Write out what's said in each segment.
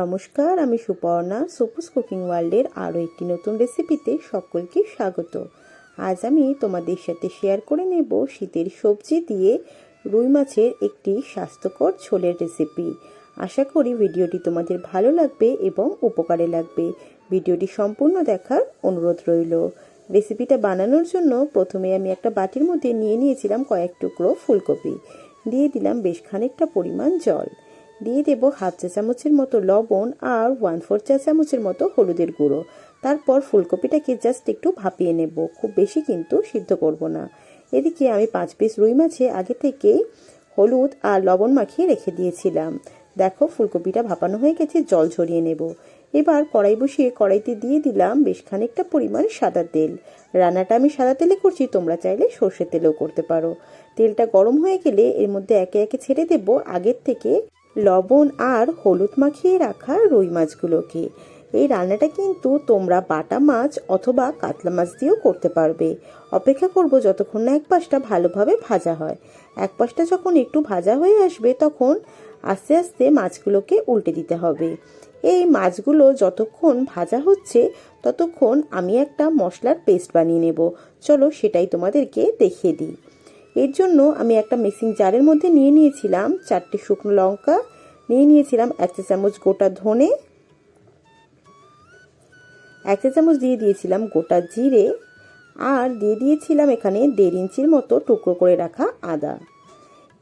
নমস্কার, আমি সুপর্ণা। সুপুস কুকিং ওয়ার্ল্ডের আরও একটি নতুন রেসিপিতে সকলকে স্বাগত। আজ আমি তোমাদের সাথে শেয়ার করে নেব শীতের সবজি দিয়ে রুই মাছের একটি স্বাস্থ্যকর ঝোলের রেসিপি আশা করি ভিডিওটি তোমাদের ভালো লাগবে এবং উপকারে লাগবে। ভিডিওটি সম্পূর্ণ দেখার অনুরোধ রইল। রেসিপিটা বানানোর জন্য প্রথমে আমি একটা বাটির মধ্যে নিয়ে নিয়েছিলাম কয়েক টুকরো ফুলকপি। দিয়ে দিলাম বেশ খানিকটা পরিমাণ জল। দিয়ে দেবো হাফ চা চামচের মতো লবণ আর ওয়ান ফোর চা চামচের মতো হলুদের গুঁড়ো। তারপর ফুলকপিটাকে জাস্ট একটু ভাপিয়ে নেব। খুব বেশি কিন্তু সিদ্ধ করব না। এদিকে আমি পাঁচ পিস রুই মাছে আগে থেকেই হলুদ আর লবণ মাখিয়ে রেখে দিয়েছিলাম। দেখো ফুলকপিটা ভাপানো হয়ে গেছে, জল ঝরিয়ে নেব। এবার কড়াই বসিয়ে কড়াইতে দিয়ে দিলাম বেশ খানিকটা পরিমাণ সাদা তেল। রান্নাটা আমি সাদা তেলে করছি, তোমরা চাইলে সর্ষের তেলেও করতে পারো। তেলটা গরম হয়ে গেলে এর মধ্যে একে একে ছেড়ে দেব। আগের থেকে লবণ আর হলুদ মাখিয়ে রাখা রুই মাছগুলোকে। এই রান্নাটা কিন্তু তোমরা বাটা মাছ অথবা কাতলা মাছ দিয়েও করতে পারবে। অপেক্ষা করব যতক্ষণ না এক পাশটা ভালোভাবে ভাজা হয়। এক পাশটা যখন একটু ভাজা হয়ে আসবে, তখন আস্তে আস্তে মাছগুলোকে উল্টে দিতে হবে। এই মাছগুলো যতক্ষণ ভাজা হচ্ছে, ততক্ষণ আমি একটা মশলার পেস্ট বানিয়ে নেব। চলো সেটাই তোমাদেরকে দেখিয়ে দিই। এর জন্য আমি একটা মিক্সিং জারের মধ্যে নিয়ে নিয়েছিলাম চারটে শুকনো লঙ্কা, নিয়ে নিয়েছিলাম এক চা চামচ গোটা ধনে, এক চা চামচ দিয়ে দিয়েছিলাম গোটা জিরে আর দিয়ে দিয়েছিলাম এখানে দেড় ইঞ্চির মতো টুকরো করে রাখা আদা।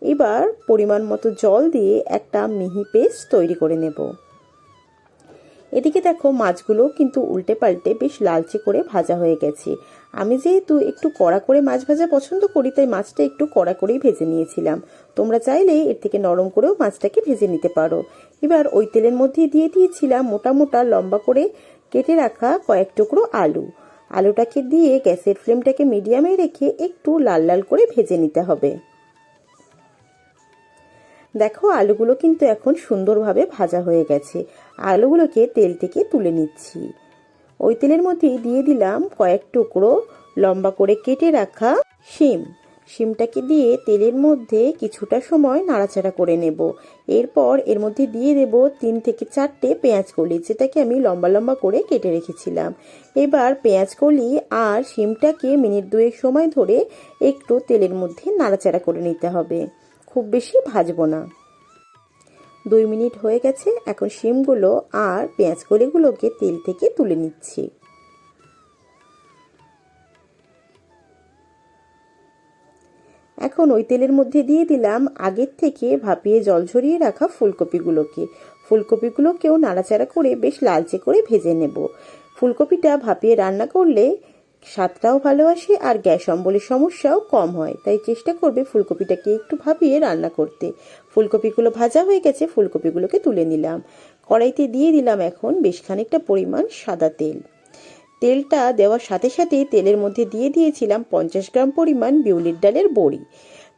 এবার পরিমাণ মতো জল দিয়ে একটা মিহি পেস্ট তৈরি করে নেব। এদিকে দেখো মাছগুলো কিন্তু উল্টে পাল্টে বেশ লালচে করে ভাজা হয়ে গেছে। আমি যেহেতু একটু কড়া করে মাছ ভাজা পছন্দ করি, তাই মাছটা একটু কড়া করেই ভেজে নিয়েছিলাম। তোমরা চাইলে এর থেকে নরম করেও মাছটাকে ভেজে নিতে পারো। এবার ওই তেলের মধ্যে দিয়ে দিয়েছিলাম মোটা মোটা লম্বা করে কেটে রাখা কয়েক টুকরো আলু। আলুটাকে দিয়ে গ্যাসের ফ্লেমটাকে মিডিয়ামে রেখে একটু লাল লাল করে ভেজে নিতে হবে। দেখো, আলুগুলো কিন্তু এখন সুন্দরভাবে ভাজা হয়ে গেছে। আলুগুলোকে তেল থেকে তুলে নিচ্ছি। ওই তেলের মধ্যেই দিয়ে দিলাম কয়েক টুকরো লম্বা করে কেটে রাখা শিম। শিমটাকে দিয়ে তেলের মধ্যে কিছুটা সময় নাড়াচাড়া করে নেব। এরপর এর মধ্যে দিয়ে দেব তিন থেকে চারটে পেঁয়াজ কলি, যেটাকে আমি লম্বা লম্বা করে কেটে রেখেছিলাম। এবার পেঁয়াজ কলি আর শিমটাকে মিনিট দুয়েক সময় ধরে একটু তেলের মধ্যে নাড়াচাড়া করে নিতে হবে। খুব বেশি ভাজবো না। দুই মিনিট হয়ে গেছে, এখন শিমগুলো আর পেঁয়াজ কলিগুলোকে তেল থেকে তুলে নিচ্ছি। এখন ওই তেলের মধ্যে দিয়ে দিলাম আগের থেকে ভাপিয়ে জল ঝরিয়ে রাখা ফুলকপিগুলোকে। ফুলকপিগুলোকেও নাড়াচাড়া করে বেশ লালচে করে ভেজে নেব। ফুলকপিটা ভাপিয়ে রান্না করলে স্বাদটাও ভালো আসে আর গ্যাস অম্বলের সমস্যাও কম হয়। তাই চেষ্টা করবে ফুলকপিটাকে একটু ভাবিয়ে রান্না করতে। ফুলকপিগুলো ভাজা হয়ে গেছে, ফুলকপিগুলোকে তুলে নিলাম। কড়াইতে দিয়ে দিলাম এখন বেশ খানিকটা পরিমাণ সাদা তেল। তেলটা দেওয়ার সাথে সাথে তেলের মধ্যে দিয়ে দিয়েছিলাম পঞ্চাশ গ্রাম পরিমাণ বিউলির ডালের বড়ি।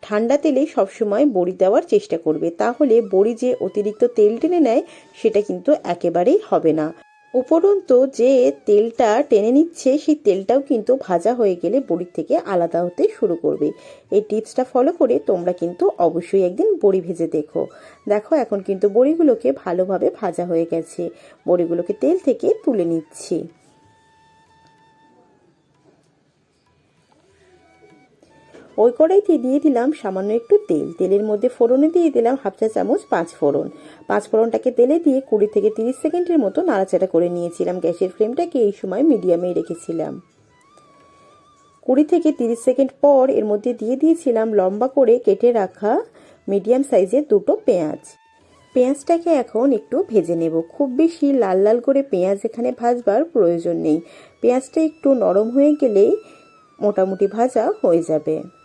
ঠান্ডা তেলে সবসময় বড়ি দেওয়ার চেষ্টা করবে, তাহলে বড়ি যে অতিরিক্ত তেল টেনে নেয়, সেটা কিন্তু একেবারেই হবে না। উপরন্তু যে তেলটা টেনে নিচ্ছে, সেই তেলটাও কিন্তু ভাজা হয়ে গেলে বড়ির থেকে আলাদা হতে শুরু করবে। এই টিপসটা ফলো করে তোমরা কিন্তু অবশ্যই একদিন বড়ি ভেজে দেখো। দেখো, এখন কিন্তু বড়িগুলোকে ভালোভাবে ভাজা হয়ে গেছে। বড়িগুলোকে তেল থেকে তুলে নিচ্ছি। ওই কড়াইতে দিয়ে দিলাম সামান্য একটু তেল। তেলের মধ্যে ফোড়নে দিয়ে দিলাম হাফ চা চামচ পাঁচ ফোড়ন। পাঁচ ফোড়নটাকে তেলে দিয়ে কুড়ি থেকে তিরিশ সেকেন্ডের মতো নাড়াচাড়া করে নিয়েছিলাম। গ্যাসের ফ্লেমটাকে এই সময় মিডিয়ামে রেখেছিলাম। কুড়ি থেকে তিরিশ সেকেন্ড পর এর মধ্যে দিয়ে দিয়েছিলাম লম্বা করে কেটে রাখা মিডিয়াম সাইজের দুটো পেঁয়াজ। পেঁয়াজটাকে এখন একটু ভেজে নেব। খুব বেশি লাল লাল করে পেঁয়াজ এখানে ভাজবার প্রয়োজন নেই। পেঁয়াজটা একটু নরম হয়ে গেলেই মোটামুটি ভাজা হয়ে যাবে।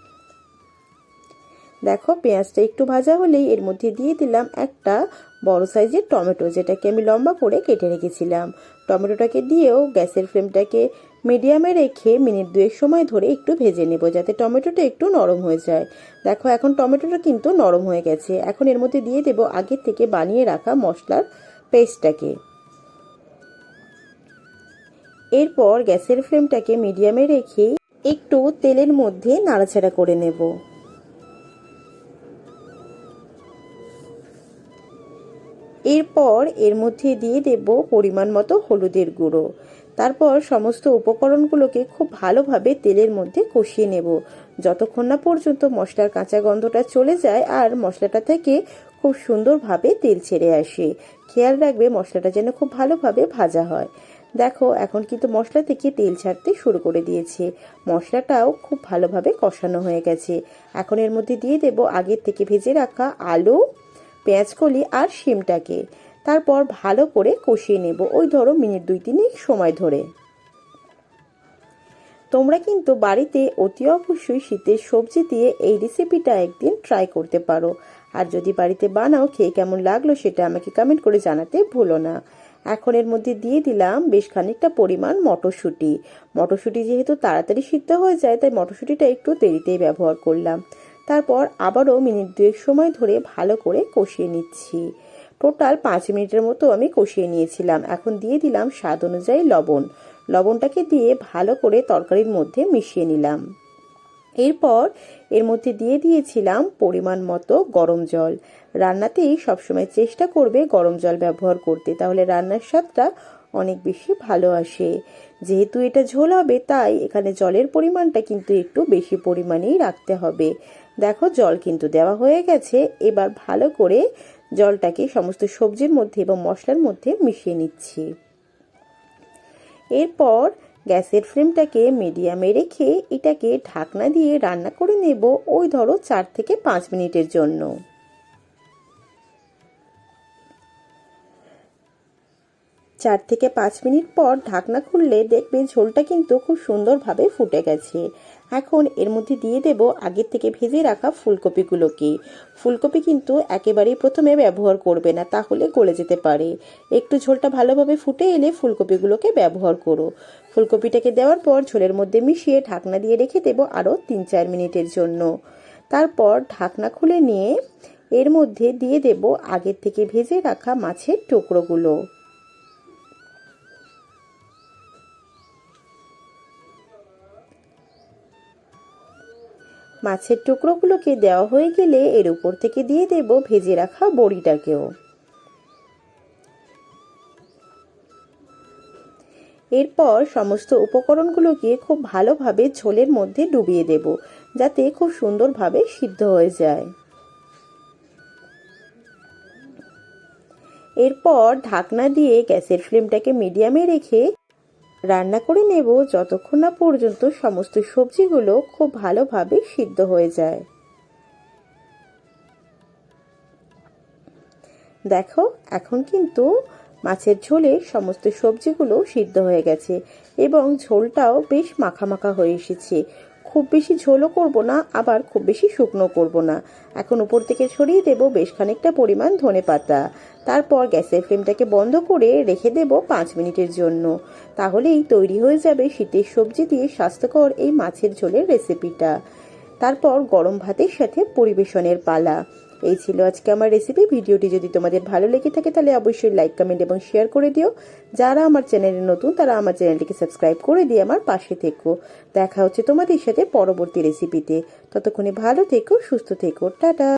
দেখো, পেঁয়াজটা একটু ভাজা হলেই এর মধ্যে দিয়ে দিলাম একটা বড় সাইজের টমেটো, যেটাকে আমি লম্বা করে কেটে রেখেছিলাম। টমেটোটাকে দিয়েও গ্যাসের ফ্লেমটাকে মিডিয়ামে রেখে মিনিট দুয়েক সময় ধরে একটু ভেজে নেব, যাতে টমেটোটা একটু নরম হয়ে যায়। দেখো, এখন টমেটোটা কিন্তু নরম হয়ে গেছে। এখন এর মধ্যে দিয়ে দেব আগের থেকে বানিয়ে রাখা মশলার পেস্টটাকে। এরপর গ্যাসের ফ্লেমটাকে মিডিয়ামে রেখে একটু তেলের মধ্যে নাড়াচাড়া করে নেব। এরপর এর মধ্যে দিয়ে দেব পরিমাণ মতো হলুদের গুঁড়ো। তারপর সমস্ত উপকরণগুলোকে খুব ভালোভাবে তেলের মধ্যে কষিয়ে নেব। যতক্ষণ না পর্যন্ত মশলার কাঁচা গন্ধটা চলে যায় আর মশলাটা থেকে খুব সুন্দরভাবে তেল ছেড়ে আসে। খেয়াল রাখবে মশলাটা যেন খুব ভালোভাবে ভাজা হয়। দেখো, এখন কিন্তু মশলা থেকে তেল ছাড়তে শুরু করে দিয়েছে। মশলাটাও খুব ভালোভাবে কষানো হয়ে গেছে। এখন এর মধ্যে দিয়ে দেব আগের থেকে ভেজে রাখা আলু পেঁয়াজকলি আর শিমটাকে। তারপর ভালো করে কষিয়ে নেব। ওই ধরো মিনিট দুই তিনেক সময় ধরে। তোমরা কিন্তু বাড়িতে অতি অবশ্যই শীতের সবজি দিয়ে এই রেসিপিটা একদিন ট্রাই করতে পারো। আর যদি বাড়িতে বানাও, খেয়ে কেমন লাগল সেটা আমাকে কমেন্ট করে জানাতে ভুলো না। এখন এর মধ্যে দিয়ে দিলাম বেশ খানিকটা পরিমাণ মটরশুঁটি। মটরশুঁটি যেহেতু তাড়াতাড়ি সিদ্ধ হয়ে যায়, তাই মটরশুঁটিটা একটু দেরিতেই ব্যবহার করলাম। তারপর আবারও মিনিট দুয়েক সময় ধরে ভালো করে কষিয়ে নিচ্ছি। টোটাল পাঁচ মিনিটের মতো আমি কষিয়ে নিয়েছিলাম। এখন দিয়ে দিলাম স্বাদ অনুযায়ী লবণ। লবণটাকে দিয়ে ভালো করে তরকারির মধ্যে মিশিয়ে নিলাম। এরপর এর মধ্যে দিয়ে দিয়েছিলাম পরিমাণ মতো গরম জল। রান্নাতেই সবসময় চেষ্টা করবে গরম জল ব্যবহার করতে। তাহলে রান্নার স্বাদটা অনেক বেশি ভালো আসে। যেহেতু এটা ঝোল হবে, তাই এখানে জলের পরিমাণটা কিন্তু একটু বেশি পরিমাণেই রাখতে হবে। দেখো, জল কিন্তু দেওয়া হয়ে গেছে। এবার ভালো করে জলটাকে সমস্ত সবজির মধ্যে এবং মশলার মধ্যে মিশিয়ে নিচ্ছি। এরপর গ্যাসের ফ্লেমটাকে মিডিয়ামে রেখে এটাকে ঢাকনা দিয়ে রান্না করে নেব ওই ধরো চার থেকে পাঁচ মিনিটের জন্য। চার থেকে পাঁচ মিনিট পর ঢাকনা খুললে দেখবে ঝোলটা কিন্তু খুব সুন্দরভাবে ফুটে গেছে। এখন এর মধ্যে দিয়ে দেব আগের থেকে ভেজে রাখা ফুলকপিগুলোকে। ফুলকপি কিন্তু একেবারেই প্রথমে ব্যবহার করবে না, তাহলে গলে যেতে পারে। একটু ঝোলটা ভালোভাবে ফুটে এলে ফুলকপিগুলোকে ব্যবহার করো। ফুলকপিটাকে দেওয়ার পর ঝোলের মধ্যে মিশিয়ে ঢাকনা দিয়ে রেখে দেবো আরও তিন চার মিনিটের জন্য। তারপর ঢাকনা খুলে নিয়ে এর মধ্যে দিয়ে দেব আগের থেকে ভেজে রাখা মাছের টুকরোগুলো। মাছের টুকরোগুলোকে দেওয়া হয়ে গেলে এর উপর থেকে দিয়ে দেব ভেজে রাখা বড়িটাকেও। এরপর সমস্ত উপকরণগুলোকে খুব ভালোভাবে ঝোলের মধ্যে ডুবিয়ে দেব, যাতে খুব সুন্দরভাবে সিদ্ধ হয়ে যায়। এরপর ঢাকনা দিয়ে গ্যাসের ফ্লেমটাকে মিডিয়ামে রেখে রান্না করে নেব যতক্ষণ না পর্যন্ত সমস্ত সবজিগুলো খুব ভালোভাবে সিদ্ধ হয়ে যায়। দেখো, এখন কিন্তু মাছের ঝোলে সমস্ত সবজিগুলো সিদ্ধ হয়ে গেছে এবং ঝোলটাও বেশ মাখা মাখা হয়ে এসেছে। খুব বেশি ঝোলও করব না, আবার খুব বেশি শুকনো করব না। এখন উপর থেকে ছড়িয়ে দেব বেশ খানিকটা পরিমাণ ধনে পাতা। তারপর গ্যাসের ফ্লেমটাকে বন্ধ করে রেখে দেব পাঁচ মিনিটের জন্য। তাহলেই তৈরি হয়ে যাবে শীতের সবজি দিয়ে স্বাস্থ্যকর এই মাছের ঝোলের রেসিপিটা তারপর গরম ভাতের সাথে পরিবেশনের পালা। এই ছিল আজকে আমার রেসিপি ভিডিওটি যদি তোমাদের ভালো লেগে থাকে, তাহলে অবশ্যই লাইক কমেন্ট এবং শেয়ার করে দিও। যারা আমার চ্যানেলে নতুন, তারা আমার চ্যানেলটিকে সাবস্ক্রাইব করে দিয়ে আমার পাশে থেকো। দেখা হচ্ছে তোমাদের সাথে পরবর্তী রেসিপিতে ততক্ষণে ভালো থেকো, সুস্থ থেকো। টাটা!